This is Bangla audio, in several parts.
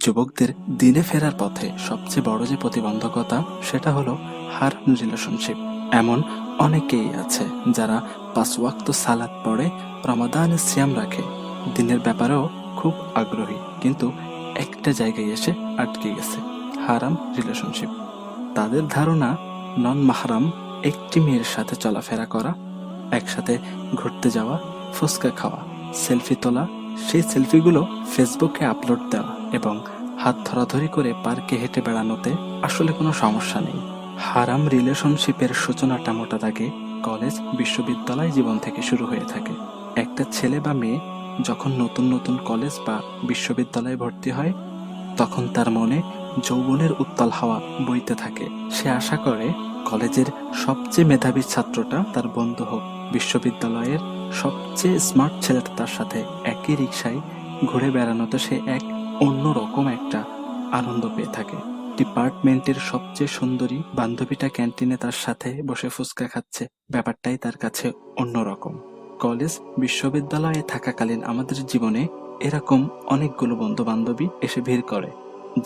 যুবকদের দিনে ফেরার পথে সবচেয়ে বড় যে প্রতিবন্ধকতা, সেটা হলো হারাম রিলেশনশিপ। এমন অনেকেই আছে যারা পাঁচ ওয়াক্ত সালাদ পড়ে, রমাদানে সিয়াম রাখে। দিনের ব্যাপারেও খুব আগ্রহী, কিন্তু একটা জায়গায় এসে আটকে গেছে, হারাম রিলেশনশিপ। তাদের ধারণা, নন মাহারাম, একটি মেয়ের সাথে চলাফেরা করা, একসাথে ঘুরতে যাওয়া, ফুচকা খাওয়া, সেলফি তোলা সেই সেলফিগুলো ফেসবুকে আপলোড দেওয়া এবং হাত ধরাধরি করে পার্কে হেঁটে বেড়ানোতে আসলে কোনো সমস্যা নেই। হারাম রিলেশনশিপের সূচনাটা মোটা দাগে কলেজ, বিশ্ববিদ্যালয় জীবন থেকে শুরু হয়ে থাকে। একটা ছেলে বা মেয়ে যখন নতুন নতুন কলেজ বা বিশ্ববিদ্যালয়ে ভর্তি হয়, তখন তার মনে যৌবনের উত্তাল হাওয়া বইতে থাকে। সে আশা করে, কলেজের সবচেয়ে মেধাবী ছাত্রটা তার বন্ধু হোক, বিশ্ববিদ্যালয়ের সবচেয়ে স্মার্ট ছেলেটা তার সাথে একই রিক্সায় ঘুরে বেড়ানোতে সে এক অন্যরকম একটা আনন্দ পেয়ে থাকে। ডিপার্টমেন্টের সবচেয়ে সুন্দরী বান্ধবীটা ক্যান্টিনে তার সাথে বসে ফুচকা খাচ্ছে। ব্যাপারটাই তার কাছে অন্যরকম। কলেজ, বিশ্ববিদ্যালয়ে থাকাকালীন আমাদের জীবনে এরকম অনেকগুলো বন্ধু বান্ধবী এসে ভিড় করে,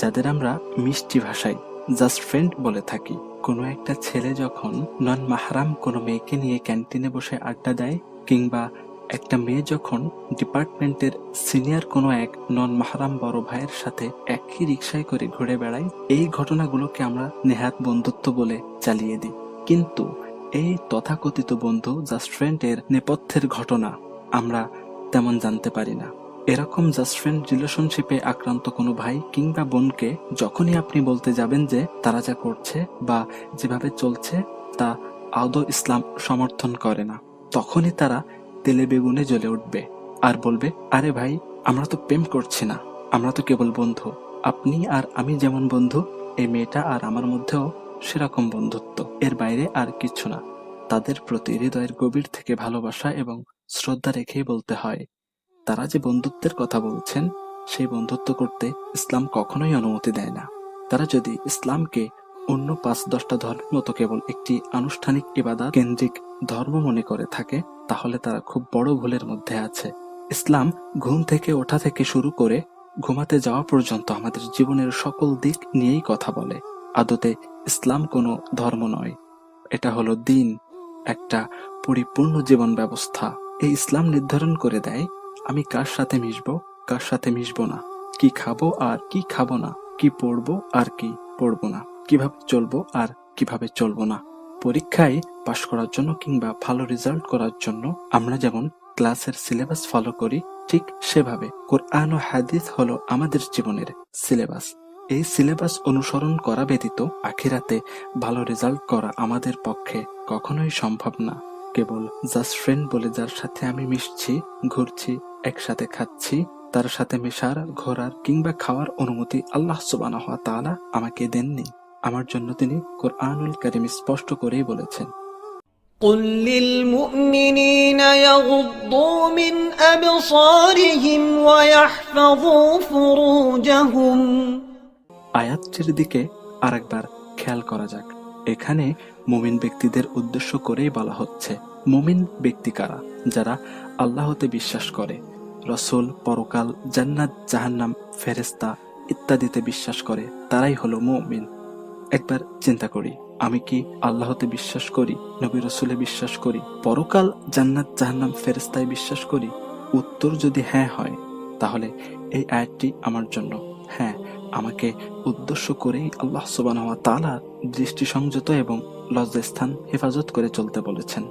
যাদের আমরা মিষ্টি ভাষায় জাস্ট ফ্রেন্ড বলে থাকি। কোনো একটা ছেলে যখন নন মাহারাম কোনো মেয়েকে নিয়ে ক্যান্টিনে বসে আড্ডা দেয় কিংবা একটা মেয়ে যখন ডিপার্টমেন্টের সিনিয়র কোনো এক নন মাহারাম বড় ভাইয়ের সাথে একই রিক্সায় করে ঘুরে বেড়ায়, এই ঘটনাগুলোকে আমরা নেহাত বন্ধুত্ব বলে চালিয়ে দিই। কিন্তু এই তথাকথিত বন্ধু জাস্ট ফ্রেন্ডের নেপথ্যের ঘটনা আমরা তেমন জানতে পারি না। এরকম জাস্ট ফ্রেন্ড রিলেশনশিপে আক্রান্ত কোনো ভাই কিংবা বোনকে যখনই আপনি বলতে যাবেন যে তারা যা করছে বা যেভাবে চলছে, তা আদৌ ইসলাম সমর্থন করে না। তখনই তারা তেলে বেগুনে জ্বলে উঠবে আর বলবে, আরে ভাই, আমরা তো প্রেম করছি না। আমরা তো কেবল বন্ধু। আপনি আর আমি যেমন বন্ধু এই মেয়েটা আর আমার মধ্যেও সেরকম বন্ধুত্ব। এর বাইরে আর কিছু না। তাদের প্রতি হৃদয়ের গভীর থেকে ভালোবাসা এবং শ্রদ্ধা রেখেই বলতে হয়। তারা যে বন্ধুত্বের কথা বলছেন, সেই বন্ধুত্ব করতে ইসলাম কখনোই অনুমতি দেয় না। তারা যদি ইসলামকে অন্য পাঁচ দশটা ধর্মের মতো কেবল একটি আনুষ্ঠানিক ইবাদত কেন্দ্রিক ধর্ম মনে করে থাকে, তাহলে তারা খুব বড় ভুলের মধ্যে আছে। ইসলাম ঘুম থেকে ওঠা থেকে শুরু করে ঘুমাতে যাওয়া পর্যন্ত আমাদের জীবনের সকল দিক নিয়েই কথা বলে। আদতে ইসলাম কোনো ধর্ম নয়, এটা হলো দিন, একটা পরিপূর্ণ জীবন ব্যবস্থা। এই ইসলাম নির্ধারণ করে দেয়, আমি কার সাথে মিশবো, কার সাথে মিশবো না, কি খাব আর কি খাব না, কি পড়ব আর কি পড়ব না। কীভাবে চলবো আর কীভাবে চলবো না? পরীক্ষায় পাশ করার জন্য কিংবা ভালো রেজাল্ট করার জন্য আমরা যেমন ক্লাসের সিলেবাস ফলো করি, ঠিক সেভাবে কোরআন ও হাদিস হলো আমাদের জীবনের সিলেবাস এই সিলেবাস অনুসরণ করা ব্যতীত আখিরাতে ভালো রেজাল্ট করা আমাদের পক্ষে কখনোই সম্ভব না। কেবল জাস্ট ফ্রেন্ড বলে যার সাথে আমি মিশছি, ঘুরছি, একসাথে খাচ্ছি, তার সাথে মেশার, ঘোরার কিংবা খাওয়ার অনুমতি আল্লাহ সুবাহ তাআলা আমাকে দেননি। আমার জন্য তিনি কোরআনুল কারিম স্পষ্ট করেই বলেছেন قل للمؤمنين يغضوا من أبصارهم ويحفظوا فروجهم আয়াতটির দিকে আরেকবার খেয়াল করা যাক এখানে মুমিন ব্যক্তিদের উদ্দেশ্য করেই বলা হচ্ছে মুমিন ব্যক্তি কারা যারা আল্লাহতে বিশ্বাস করে রসুল পরকাল জান্নাত জাহান্নাম ফেরেস্তা ইত্যাদিতে বিশ্বাস করে তারাই হলো মুমিন একবার চিন্তা করি, আমি কি আল্লাহতে বিশ্বাস করি, নবী রসুলে বিশ্বাস করি, পরকাল জান্নাত জাহান্নাম ফেরেস্তায় বিশ্বাস করি? উত্তর যদি হ্যাঁ হয়, তাহলে এই আয়াতটি আমার জন্য। হ্যাঁ আমাকে উদ্দেশ্য করেই আল্লাহ সুবান তালা দৃষ্টি সংযত এবং লজ্জাস্থান হেফাজত করে চলতে বলেছেন।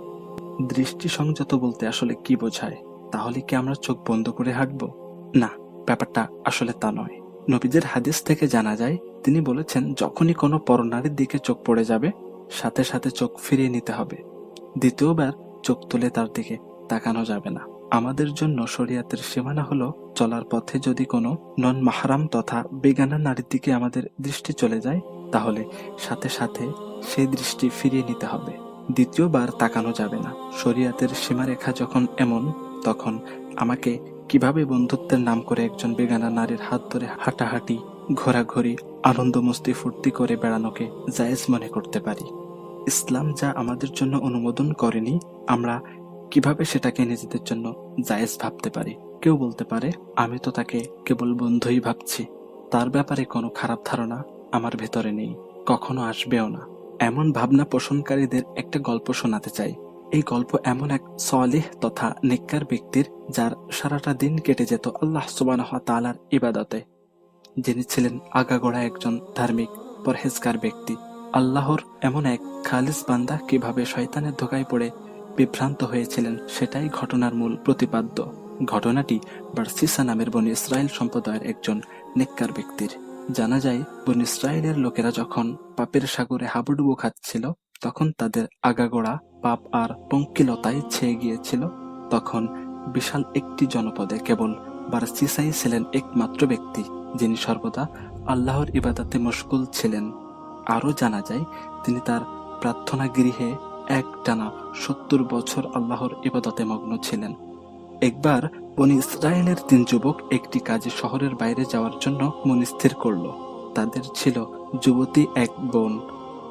দৃষ্টি সংযত বলতে আসলে কি বোঝায়? তাহলে কি আমরা চোখ বন্ধ করে হাঁটব? না, ব্যাপারটা আসলে তা নয়। নবীদের হাদিস থেকে জানা যায় তিনি বলেছেন, যখনই কোনো পরনারীর দিকে চোখ পড়ে যাবে, সাথে সাথে চোখ ফিরিয়ে নিতে হবে। দ্বিতীয়বার চোখ তুলে তার দিকে তাকানো যাবে না। আমাদের জন্য শরিয়াতের সীমানা হলো, চলার পথে যদি কোনো নন মাহারাম তথা বেগানা নারীর দিকে আমাদের দৃষ্টি চলে যায়, তাহলে সাথে সাথে সেই দৃষ্টি ফিরিয়ে নিতে হবে। দ্বিতীয়বার তাকানো যাবে না। শরিয়াতের সীমারেখা যখন এমন, তখন আমাকে কীভাবে বন্ধুত্বের নাম করে একজন বেগানা নারীর হাত ধরে হাঁটাহাঁটি ঘোরাঘুরি আনন্দ মস্তি ফুর্তি করে বেড়ানোকে জায়েজ মনে করতে পারি। ইসলাম যা আমাদের জন্য অনুমোদন করেনি, আমরা কীভাবে সেটাকে নিজেদের জন্য জায়েজ ভাবতে পারি? কেউ বলতে পারে, আমি তো তাকে কেবল বন্ধুই ভাবছি। তার ব্যাপারে কোনো খারাপ ধারণা আমার ভেতরে নেই, কখনো আসবেও না। এমন ভাবনা পোষণকারীদের একটা গল্প শোনাতে চাই। এই গল্প এমন এক সলেহ তথা নেককার ব্যক্তির, যার সারাটা দিন কেটে যেত আল্লাহ সুবাহ তালার ইবাদতে। যিনি ছিলেন আগাগোড়া একজন ধার্মিক, পরহেজগার ব্যক্তি। আল্লাহর এমন এক খালিস বান্দা কীভাবে শয়তানের ধোকায় পড়ে বিভ্রান্ত হয়েছিলেন, সেটাই ঘটনার মূল প্রতিপাদ্য। ঘটনাটি বার্সিসা নামের বনি ইসরায়েল সম্প্রদায়ের একজন নেককার ব্যক্তির। জানা যায়, বনি ইসরায়েলের লোকেরা যখন পাপের সাগরে হাবুডুবু খাচ্ছিল, তখন তাদের আগাগোড়া পাপ আর পঙ্কিলতায় ছেয়ে গিয়েছিল। তখন বিশাল একটি জনপদে কেবল বার্সিসাই ছিলেন একমাত্র ব্যক্তি। যিনি সর্বদা আল্লাহর ইবাদাতে মশগুল ছিলেন। আরও জানা যায়, তিনি তার প্রার্থনা গৃহে এক টানা সত্তর বছর আল্লাহর ইবাদতে মগ্ন ছিলেন। একবার বনি ইসরায়েলের তিন যুবক একটি কাজে শহরের বাইরে যাওয়ার জন্য মনস্থির করল। তাদের ছিল যুবতী এক বোন।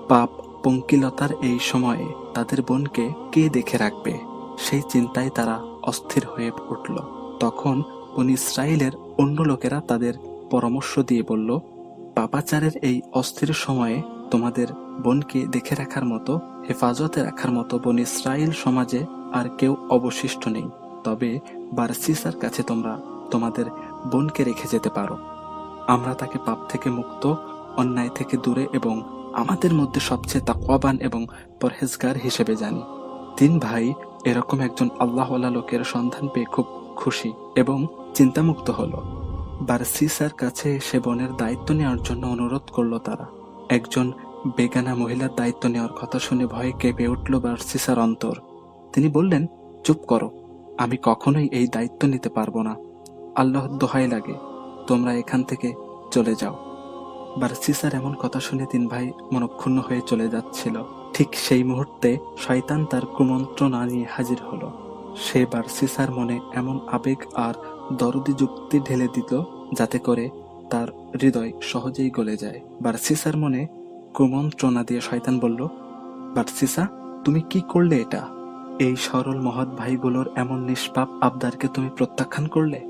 পাপ পঙ্কিলতার এই সময়ে তাদের বোনকে কে দেখে রাখবে? সেই চিন্তায় তারা অস্থির হয়ে উঠল। তখন বনি ইসরায়েলের অন্য লোকেরা তাদের পরামর্শ দিয়ে বলল, পাপাচারের এই অস্থির সময়ে তোমাদের বোনকে দেখে রাখার মতো, হেফাজতে রাখার মতো বন ইসরায়েল সমাজে আর কেউ অবশিষ্ট নেই। তবে বারসিসার কাছে তোমরা তোমাদের বোনকে রেখে যেতে পারো। আমরা তাকে পাপ থেকে মুক্ত, অন্যায় থেকে দূরে এবং আমাদের মধ্যে সবচেয়ে তাকওয়াবান এবং পরহেজগার হিসেবে জানি। তিন ভাই এরকম একজন আল্লাহওয়ালা লোকের সন্ধান পেয়ে খুব খুশি এবং চিন্তামুক্ত হলো। বারসিসার কাছে সে বনের দায়িত্ব নেওয়ার জন্য অনুরোধ করল তারা। একজন বেগানা মহিলার দায়িত্ব নেওয়ার কথা শুনে ভয়ে কেঁপে উঠল বারসিসার অন্তর। তিনি বললেন, চুপ করো, আমি কখনোই এই দায়িত্ব নিতে পারব না। আল্লাহ দোহাই লাগে, তোমরা এখান থেকে চলে যাও। বারসিসার এমন কথা শুনে তিন ভাই মনক্ষুণ্ণ হয়ে চলে যাচ্ছিল। ঠিক সেই মুহূর্তে শয়তান তার কুমন্ত্রণা নিয়ে হাজির হলো। সে বারসিসার মনে এমন আবেগ আর দরদি যুক্তি ঢেলে দিত যাতে করে তার হৃদয় সহজেই গলে যায়। বার্সিসার মনে কুমন্ত্রণা দিয়ে শয়তান বলল, বারসিসা, তুমি কি করলে এটা? এই সরল মহৎ ভাইগুলোর এমন নিষ্পাপ আবদারকে তুমি প্রত্যাখ্যান করলে?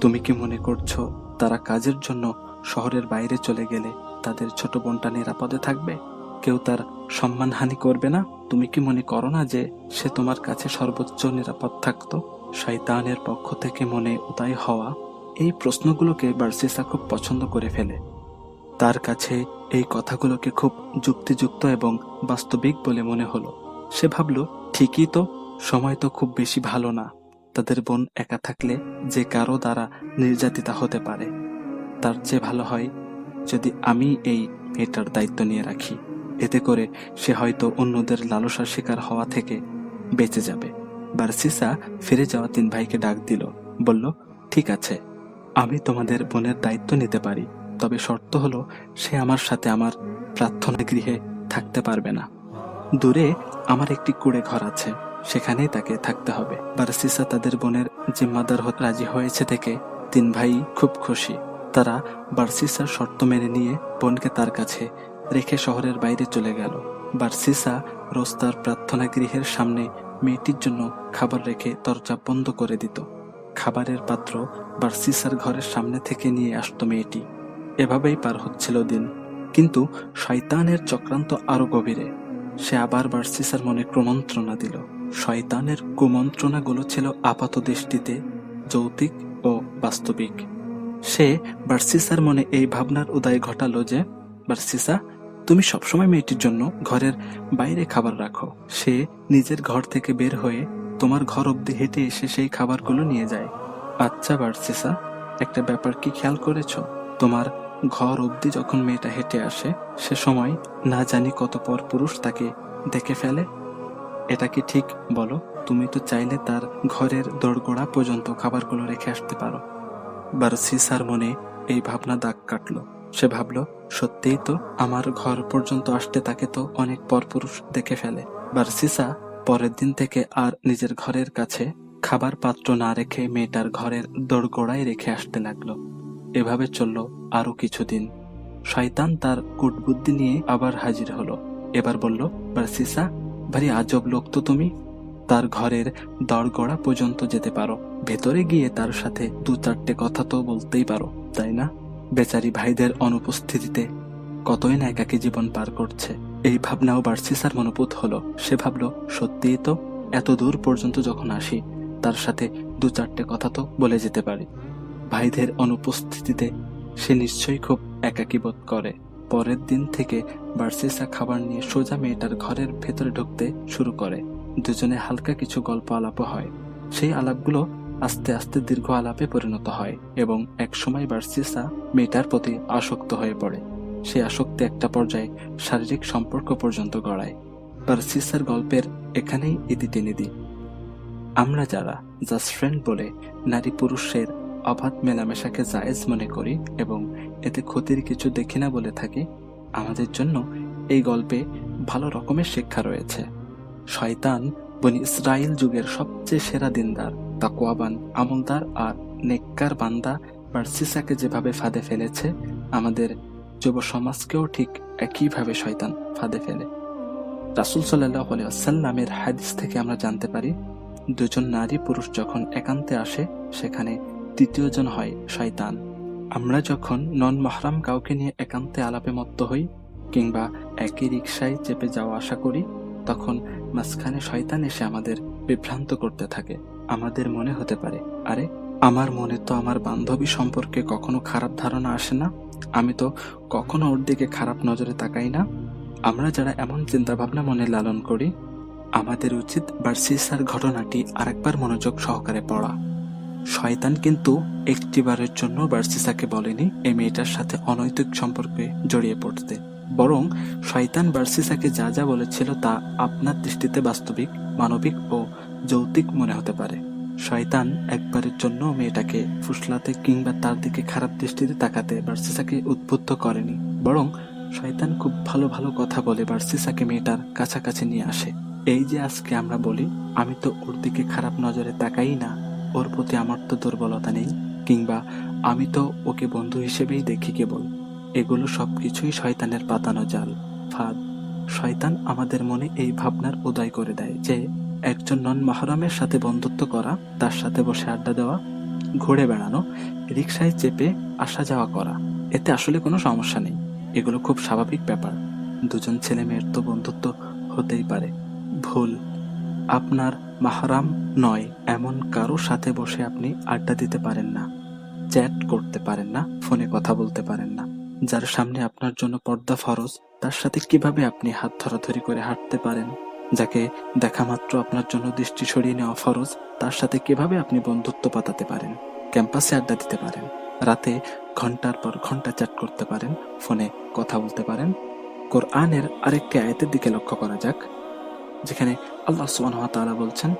তুমি কি মনে করছ তারা কাজের জন্য শহরের বাইরে চলে গেলে তাদের ছোট বোনটা নিরাপদে থাকবে? কেউ তার সম্মানহানি করবে না? তুমি কি মনে করো না যে সে তোমার কাছে সর্বোচ্চ নিরাপদ থাকতো? শয়তানের পক্ষ থেকে মনে উদয় হওয়া এই প্রশ্নগুলোকে বার্সিসা খুব পছন্দ করে ফেলে। তার কাছে এই কথাগুলোকে খুব যুক্তিযুক্ত এবং বাস্তবিক বলে মনে হলো। সে ভাবল, ঠিকই তো, সময় তো খুব বেশি ভালো না। তাদের বোন একা থাকলে যে কারও দ্বারা নির্যাতিতা হতে পারে। তার চেয়ে ভালো হয় যদি আমি এই মেয়েটার দায়িত্ব নিয়ে রাখি। এতে করে সে হয়তো অন্যদের লালসার শিকার হওয়া থেকে বেঁচে যাবে। বারসিসা ফিরে যাওয়া তিন ভাইকে ডাক দিল, বলল, ঠিক আছে, আমি তোমাদের বোনের দায়িত্ব নিতে পারি, তবে শর্ত হলো সে আমার সাথে আমার প্রার্থনা গৃহে থাকতে পারবে না। দূরে আমার একটি কুড়ে ঘর আছে, সেখানেই তাকে থাকতে হবে। বারসিসা তাদের বোনের জিম্মাদার হতে রাজি হয়েছে থেকে তিন ভাই খুব খুশি। তারা বার্সিসার শর্ত মেনে নিয়ে বোনকে তার কাছে রেখে শহরের বাইরে চলে গেল। বার্সিসা রোজ তার প্রার্থনা গৃহের সামনে মেয়েটির জন্য খাবার রেখে দরজা বন্ধ করে দিত। খাবারের পাত্র বার্সিসার ঘরের সামনে থেকে নিয়ে আসতো মেয়েটি। এভাবেই পার হচ্ছিল দিন। কিন্তু শয়তানের চক্রান্ত আরও গভীরে। সে আবার বার্সিসার মনে ক্রমন্ত্রণা দিল। শয়তানের কুমন্ত্রণাগুলো ছিল আপাত দৃষ্টিতে যৌতিক ও বাস্তবিক। সে বার্সিসার মনে এই ভাবনার উদয় ঘটালো যে বার্সিসা তুমি সবসময় মেয়েটির জন্য ঘরের বাইরে খাবার রাখো। সে নিজের ঘর থেকে বের হয়ে তোমার ঘর অব্দি হেঁটে এসে সেই খাবারগুলো নিয়ে যায়। আচ্ছা বার্সিসা, একটা ব্যাপার কি খেয়াল করেছ? তোমার ঘর অব্দি যখন মেয়েটা হেঁটে আসে, সে সময় না জানি কত পর পুরুষ তাকে দেখে ফেলে। এটা কি ঠিক? বলো। তুমি তো চাইলে তার ঘরের দোরগোড়া পর্যন্ত খাবারগুলো রেখে আসতে পারো। বারসিসার মনে এই ভাবনা দাগ কাটলো। সে ভাবল, সত্যিই তো আমার ঘর পর্যন্ত আসতে তাকে তো অনেক পরপুরুষ দেখে ফেলে। বারসিসা পরের দিন থেকে আর নিজের ঘরের কাছে খাবার পাত্র না রেখে মেয়েটার ঘরের দোরগোড়ায় রেখে আসতে লাগল। এভাবে চলল আরও কিছুদিন। শয়তান তার কুটবুদ্ধি নিয়ে আবার হাজির হলো। এবার বলল, বারসিসা, ভারী আজব লোক তো তুমি। তার ঘরের দরগড়া পর্যন্ত যেতে পারো। ভেতরে গিয়ে তার সাথে দু চারটে কথা তো বলতেই পারো, তাই না? বেচারি ভাইদের অনুপস্থিতিতে কতই না একাকী জীবন পার করছে। এই ভাবনাও বার্সিসার মনোভূত হলো। সে ভাবলো, সত্যিই তো, এত দূর পর্যন্ত যখন আসি, তার সাথে দু চারটে কথা তো বলে যেতে পারি। ভাইদের অনুপস্থিতিতে সে নিশ্চয়ই খুব একাকী বোধ করে। পরের দিন থেকে বার্সিসা খাবার নিয়ে সোজা মেয়েটার ঘরের ভেতরে ঢুকতে শুরু করে। দুজনে হালকা কিছু গল্প আলাপ হয়। সেই আলাপগুলো আস্তে আস্তে দীর্ঘ আলাপে পরিণত হয় এবং একসময় বার্সিসা মেয়েটার প্রতি আসক্ত হয়ে পড়ে। সেই আসক্তি একটা পর্যায়ে শারীরিক সম্পর্ক পর্যন্ত গড়ায়। বার্সিসার গল্পের এখানেই ইতি টেনে দিই। আমরা যারা জাস্ট ফ্রেন্ড বলে নারী পুরুষের অবাধ মেলামেশাকে জায়েজ মনে করি এবং এতে ক্ষতির কিছু দেখি না বলে থাকি, আমাদের জন্য এই গল্পে ভালো রকমের শিক্ষা রয়েছে। শয়তান বনি ইসরায়েল যুগের সবচেয়ে সেরা দিনদার। তাকুয়াবান আমলদার আর নেককার বান্দা বার্সিসাকে যেভাবে ফাঁদে ফেলেছে, আমাদের যুব সমাজকেও ঠিক একইভাবে শয়তান ফাঁদে ফেলে। রাসুল সাল্লাহ আসাল্লামের হাদিস থেকে আমরা জানতে পারি, দুজন নারী পুরুষ যখন একান্তে আসে, সেখানে তৃতীয়জন হয় শয়তান। আমরা যখন নন মাহরাম কাউকে নিয়ে একান্তে আলাপে মত্ত হই, কিংবা একই রিকশায় চেপে যাওয়া আশা করি, তখন মাঝখানে শয়তান এসে আমাদের বিভ্রান্ত করতে থাকে। আমাদের মনে হতে পারে। আরে, আমার মনে তো আমার বান্ধবী সম্পর্কে কখনো খারাপ ধারণা আসে না। আমি তো কখনো ওর দিকে খারাপ নজরে তাকাই না। আমরা যারা এমন চিন্তাভাবনা মনে লালন করি, আমাদের উচিত বার্সিসার ঘটনাটি আরেকবার মনোযোগ সহকারে পড়া। শয়তান কিন্তু একটিবারের জন্য বার্সিসাকে বলেনি এই মেয়েটার সাথে অনৈতিক সম্পর্কে জড়িয়ে পড়তে। বরং শয়তান বার্সিসাকে যা যা বলেছিল তা আপনার দৃষ্টিতে বাস্তবিক, মানবিক ও যৌতিক মনে হতে পারে। শয়তান একবারের জন্য মেয়েটাকে ফুসলাতে কিংবা তার দিকে খারাপ দৃষ্টিতে তাকাতে বার্সিসাকে উদ্বুদ্ধ করেনি, বরং শয়তান খুব ভালো ভালো কথা বলে বার্সিসাকে মেয়েটার কাছাকাছি নিয়ে আসে। এই যে আজকে আমরা বলি, আমি তো ওর দিকে খারাপ নজরে তাকাই না, ওর প্রতি আমার তো দুর্বলতা নেই, কিংবা আমি তো ওকে বন্ধু হিসেবেই দেখি কেবল। এগুলো সব কিছুই শয়তানের পাতানো জাল, ফাঁদ। শয়তান আমাদের মনে এই ভাবনার উদয় করে দেয় যে একজন নন মাহরামের সাথে বন্ধুত্ব করা, তার সাথে বসে আড্ডা দেওয়া, ঘুরে বেড়ানো রিক্সায় চেপে আসা যাওয়া করা, এতে আসলে কোনো সমস্যা নেই। এগুলো খুব স্বাভাবিক ব্যাপার। দুজন ছেলে মেয়ের তো বন্ধুত্ব হতেই পারে। ভুল। আপনার মাহরাম নয়, এমন কারও সাথে বসে আপনি আড্ডা দিতে পারেন না, চ্যাট করতে পারেন না, ফোনে কথা বলতে পারেন না। যার সামনে আপনার জন্য পর্দা ফরজ, তার সাথে কীভাবে আপনি হাত ধরাধরি করে হাঁটতে পারেন? যাকে দেখা মাত্র আপনার জন্য দৃষ্টি সরিয়ে নেওয়া ফরজ, তার সাথে কীভাবে আপনি বন্ধুত্ব পাতাতে পারেন? ক্যাম্পাসে আড্ডা দিতে পারেন? রাতে ঘণ্টার পর ঘণ্টা চ্যাট করতে পারেন? ফোনে কথা বলতে পারেন? কোরআনের আরেকটি আয়তের দিকে লক্ষ্য করা যাক, যেখানে আল্লাহ তাআলা বলছেন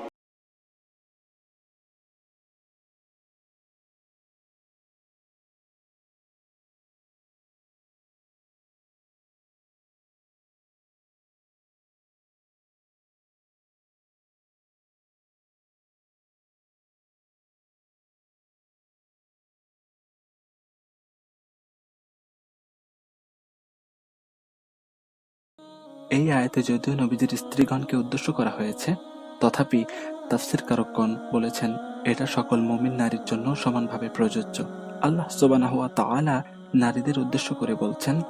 এই আয়াতে যদিও নবীজির স্ত্রীগণকে উদ্দেশ্য করা হয়েছে, তথাপি তাফসির কারকগণ বলেছেন, এটা সকল মমিন নারীর জন্য সমানভাবে প্রযোজ্য। আল্লাহ সুবহানাহু ওয়া তাআলা নারীদের উদ্দেশ্য করে বলছেন,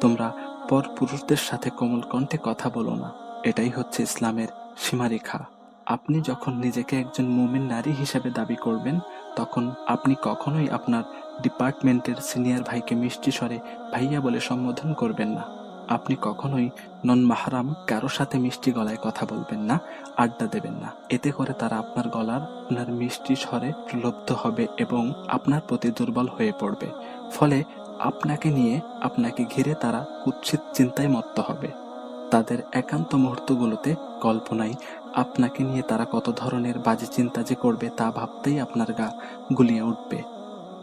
তোমরা পর পুরুষদের সাথে কোমল কণ্ঠে কথা বলো না। এটাই হচ্ছে ইসলামের সীমারেখা। আপনি যখন নিজেকে একজন মুমিন নারী হিসেবে দাবি করবেন, তখন আপনি কখনোই আপনার ডিপার্টমেন্টের সিনিয়র ভাইকে মিষ্টি স্বরে ভাইয়া বলে সম্বোধন করবেন না। আপনি কখনোই নন মাহারাম কারও সাথে মিষ্টি গলায় কথা বলবেন না, আড্ডা দেবেন না। এতে করে তারা আপনার গলার আপনার মিষ্টি স্বরে প্রলব্ধ হবে এবং আপনার প্রতি দুর্বল হয়ে পড়বে। ফলে আপনাকে নিয়ে, আপনাকে ঘিরে তারা কুৎসিত চিন্তায় মত্ত হবে। তাদের একান্ত মুহূর্তগুলোতে কল্পনায় আপনাকে নিয়ে তারা কত ধরনের বাজে চিন্তা যে করবে তা ভাবতেই আপনার গা গুলিয়ে উঠবে।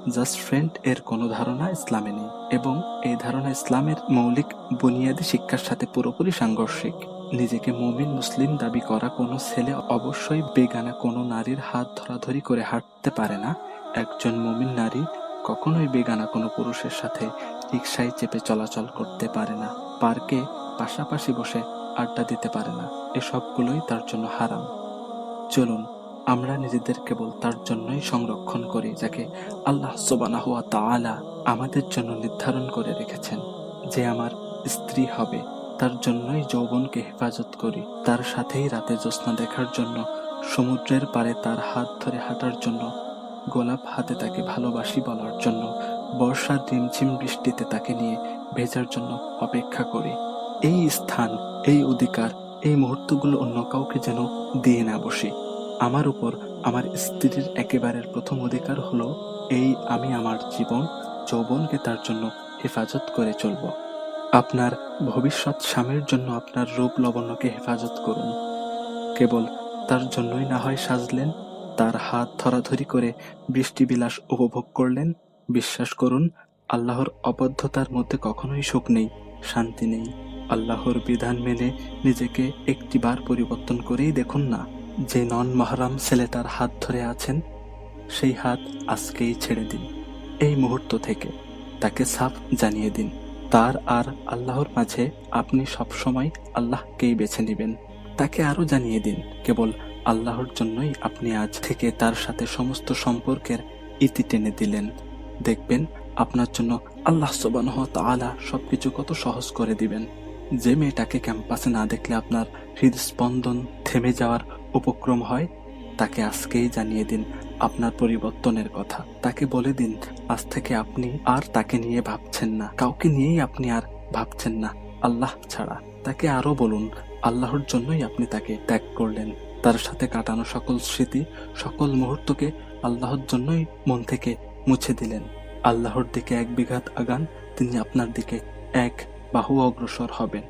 জাস্ট ফ্রেন্ড এর কোনো ধারণা ইসলামে নেই এবং এই ধারণা ইসলামের মৌলিক বুনিয়াদী শিক্ষার সাথে পুরোপুরি সাংঘর্ষিক। নিজেকে মুমিন, মুসলিম দাবি করা কোনো ছেলে অবশ্যই বেগানা কোনো নারীর হাত ধরাধরি করে হাঁটতে পারে না। একজন মুমিন নারী কখনোই বেগানা কোনো পুরুষের সাথে রিক্সায় চেপে চলাচল করতে পারে না, পার্কে পাশাপাশি বসে আড্ডা দিতে পারে না। এসবগুলোই তার জন্য হারাম। চলুন আমরা নিজেদের কেবল তার জন্যই সংরক্ষণ করি, যাকে আল্লাহ সুবানাহ তাআলা আমাদের জন্য নির্ধারণ করে রেখেছেন। যে আমার স্ত্রী হবে, তার জন্যই যৌবনকে হেফাজত করি। তার সাথেই রাতে জ্যোৎস্না দেখার জন্য, সমুদ্রের পারে তার হাত ধরে হাঁটার জন্য, গোলাপ হাতে তাকে ভালোবাসি বলার জন্য বর্ষার রিমঝিম বৃষ্টিতে তাকে নিয়ে ভেজার জন্য অপেক্ষা করি। এই স্থান, এই অধিকার, এই মুহূর্তগুলো অন্য কাউকে যেন দিয়ে না বসি। আমার উপর আমার স্ত্রীর একেবারের প্রথম অধিকার হলো, এই আমি আমার জীবন, যৌবনকে তার জন্য হেফাজত করে চলব। আপনার ভবিষ্যৎ স্বামীর জন্য আপনার রূপ লবণ্যকে হেফাজত করুন। কেবল তার জন্যই না হয় সাজলেন, তার হাত ধরাধরি করে বৃষ্টি বিলাস উপভোগ করলেন। বিশ্বাস করুন, আল্লাহর অবদ্ধতার মধ্যে কখনোই সুখ নেই, শান্তি নেই। আল্লাহর বিধান মেনে নিজেকে একটিবার পরিবর্তন করেই দেখুন না। যে নন মহরাম ছেলেটার হাত ধরে আছেন, সেই হাত আজকেই ছেড়ে দিন। এই মুহূর্ত থেকে তাকে সাফ জানিয়ে দিন। তার আর আল্লাহর মাঝে আপনি সবসময় আল্লাহকেই বেছে নেবেন। তাকে আরও জানিয়ে দিন, কেবল আল্লাহর জন্যই আপনি আজ থেকে তার সাথে সমস্ত সম্পর্কের ইতি টেনে দিলেন। দেখবেন আপনার জন্য আল্লাহ সুবহানাহু ওয়া তাআলা সবকিছু কত সহজ করে দিবেন। যে মেয়েটাকে ক্যাম্পাসে না দেখলে আপনার হৃদস্পন্দন থেমে যাওয়ার উপক্রম হয়, তাকে আজকেই জানিয়ে দিন আপনার পরিবর্তনের কথা। তাকে বলে দিন, আজ থেকে আপনি আর তাকে নিয়ে ভাবছেন না। কাউকে নিয়েই আপনি আর ভাবছেন না, আল্লাহ ছাড়া। তাকে আরও বলুন, আল্লাহর জন্যই আপনি তাকে ত্যাগ করলেন। তার সাথে কাটানো সকল স্মৃতি, সকল মুহূর্তকে আল্লাহর জন্যই মন থেকে মুছে দিলেন। আল্লাহর দিকে এক বিঘাত আগান, তিনি আপনার দিকে এক বাহু অগ্রসর হবেন।